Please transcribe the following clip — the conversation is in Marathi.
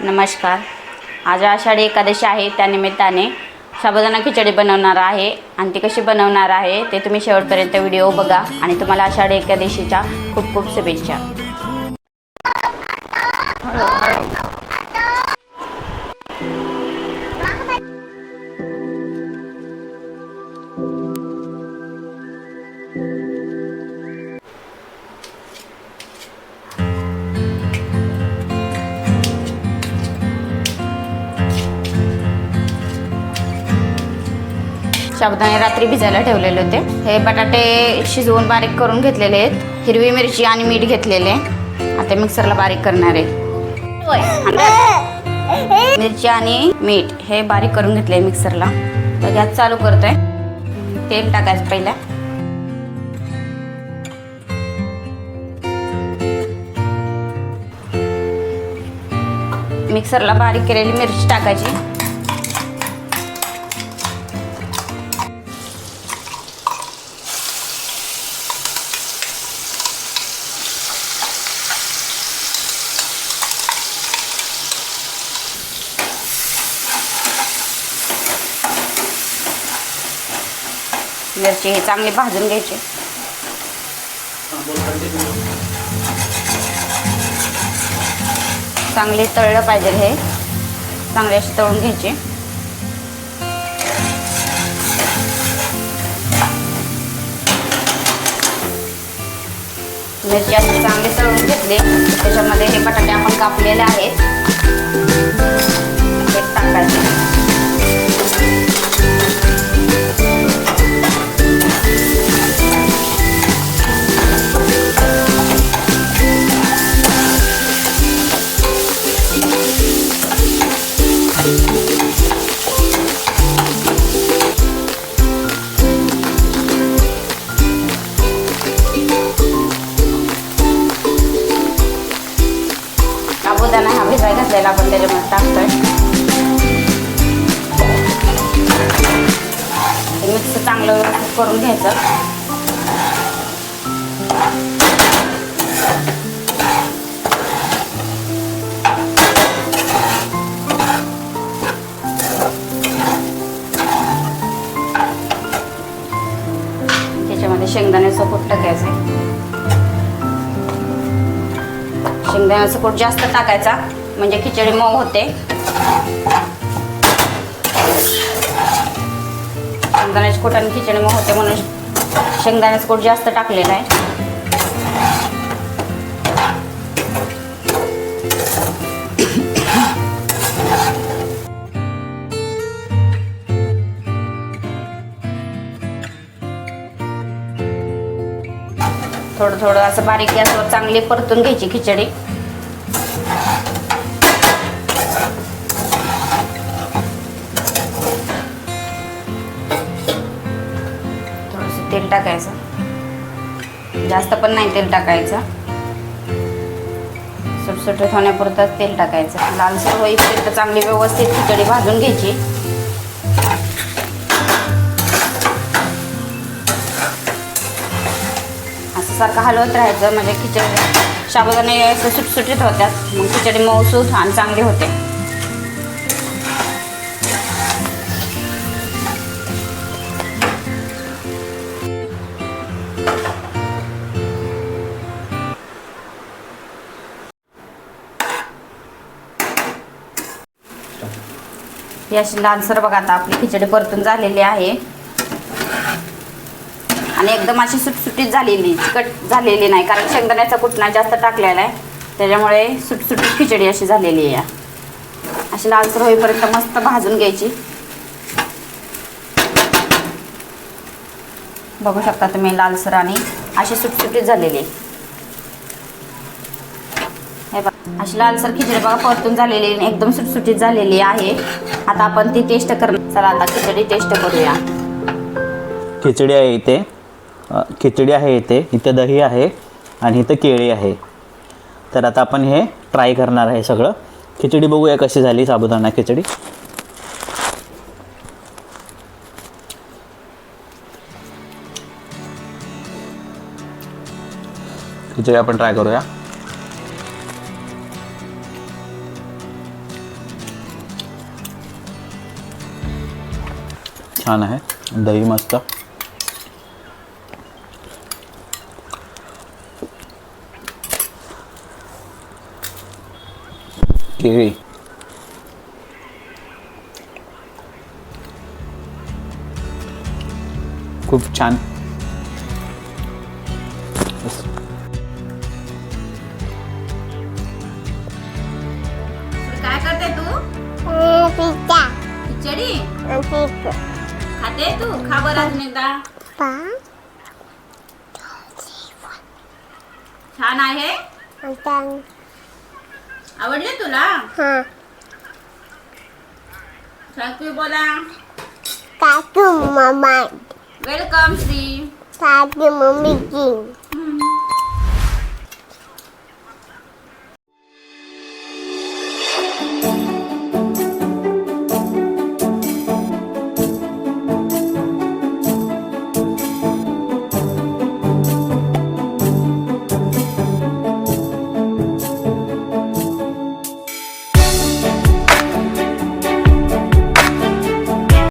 नमस्कार. आज आषाढी एकादशी आहे त्यानिमित्ताने साबुदाणा खिचडी बनवणार आहे. आणि ती कशी बनवणार आहे ते तुम्ही शेवटपर्यंत व्हिडिओ बघा. आणि तुम्हाला आषाढी एकादशीच्या खूप खूप शुभेच्छा. साबुदाणे रात्री भिजायला ठेवलेले होते. हे बटाटे शिजवून बारीक करून घेतलेले आहेत. हिरवी मिरची आणि मीठ घेतलेले. आता मिक्सरला बारीक करणार आहे. मिरची आणि मीठ हे बारीक करून घेतले मिक्सरला. तर गॅस चालू करतोय. तेल टाकायचं पहिल्या मिक्सरला बारीक केलेली मिरची टाकायची. मिरची हे चांगली भाजून घ्यायची. चांगले तळलं पाहिजे हे. चांगले असे तळून घ्यायचे. मिरची अशी चांगली तळून घेतली. त्याच्यामध्ये हे बटाटे आपण कापलेले आहेत. आपण त्याच्यामध्ये टाकतोय. हे मिक्स चांगलं करून घ्यायचं. त्याच्यामध्ये शेंगदाण्याचं कूट टाकायचं. शेंगदाण्याचं कूट जास्त टाकायचा. म्हणजे खिचडी मऊ होते. शेंगदाण्याचं कूट आणि खिचडी मऊ होते म्हणून शेंगदाण्याचं कूट जास्त टाकलेलं आहे. थोडं थोडं असं बारीक गॅसवर चांगली परतून घ्यायची खिचडी. तेल टाकायचं. जास्त पण नाही तेल टाकायचं. सुटसुटीत होण्यापुरतं तेल टाकायचं. लालसर होईपर्यंत चांगली व्यवस्थित खिचडी भाजून घ्यायची. असं सारखं हलवत राहायचं म्हणजे खिचडी साबुदाणे सुटसुटीत होत्यात. मग खिचडी मऊसूत आणि चांगली होते. ही अशी लालसर बघा आता आपली खिचडी परतून झालेली आहे. आणि एकदम अशी सुटसुटीत झालेली चिकट झालेली नाही कारण शेंगदाण्याचा कुटणा जास्त टाकलेला आहे. त्याच्यामुळे सुटसुटीत खिचडी अशी झालेली आहे. अशी लालसर होईपर्यंत मस्त भाजून घ्यायची. बघू शकता तुम्ही लालसर आणि अशी सुटसुटीत झालेली आहे हे बघा अशी लालसर खिचडी बघा परतून झालेली आणि एकदम सुटसुटीत झालेली आहे. आता आपण ती टेस्ट करणार चला आता खिचडी टेस्ट करूया. खिचडी आहे इथे. खिचडी आहे इथे. इथे दही आहे आणि इथं केळी आहे. तर आता आपण हे ट्राय करणार आहे सगळं. खिचडी बघूया कशी झाली साबुदाणा खिचडी. खिचडी आपण ट्राय करूया. छान आहे दही मस्त केळी खूप छान काय करते तू? पिझ्झा। खिचडी? पिझ्झा खाते? तू खा बरं अजून एकदा. छान आहे? आवडले तुला? थँक्यू बोला. काकू मामा. वेलकम श्री. काकू मम्मी किंग